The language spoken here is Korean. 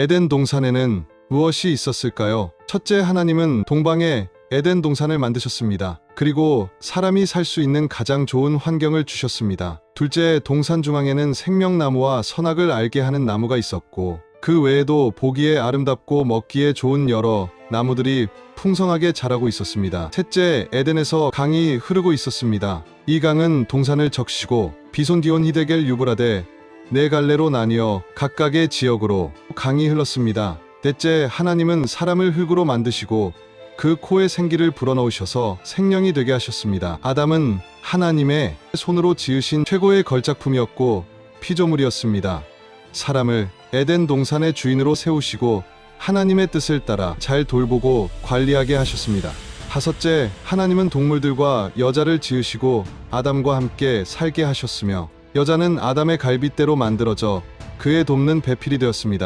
에덴 동산에는 무엇이 있었을까요? 첫째 하나님은 동방에 에덴 동산을 만드셨습니다. 그리고 사람이 살 수 있는 가장 좋은 환경을 주셨습니다. 둘째, 동산 중앙에는 생명나무와 선악을 알게 하는 나무가 있었고, 그 외에도 보기에 아름답고 먹기에 좋은 여러 나무들이 풍성하게 자라고 있었습니다. 셋째, 에덴에서 강이 흐르고 있었습니다. 이 강은 동산을 적시고 비손디온 히데겔 유브라데 네 갈래로 나뉘어 각각의 지역으로 강이 흘렀습니다. 넷째, 하나님은 사람을 흙으로 만드시고 그 코에 생기를 불어넣으셔서 생명이 되게 하셨습니다. 아담은 하나님의 손으로 지으신 최고의 걸작품이었고 피조물이었습니다. 사람을 에덴 동산의 주인으로 세우시고 하나님의 뜻을 따라 잘 돌보고 관리하게 하셨습니다. 다섯째, 하나님은 동물들과 여자를 지으시고 아담과 함께 살게 하셨으며 여자는 아담의 갈빗대로 만들어져 그의 돕는 배필이 되었습니다.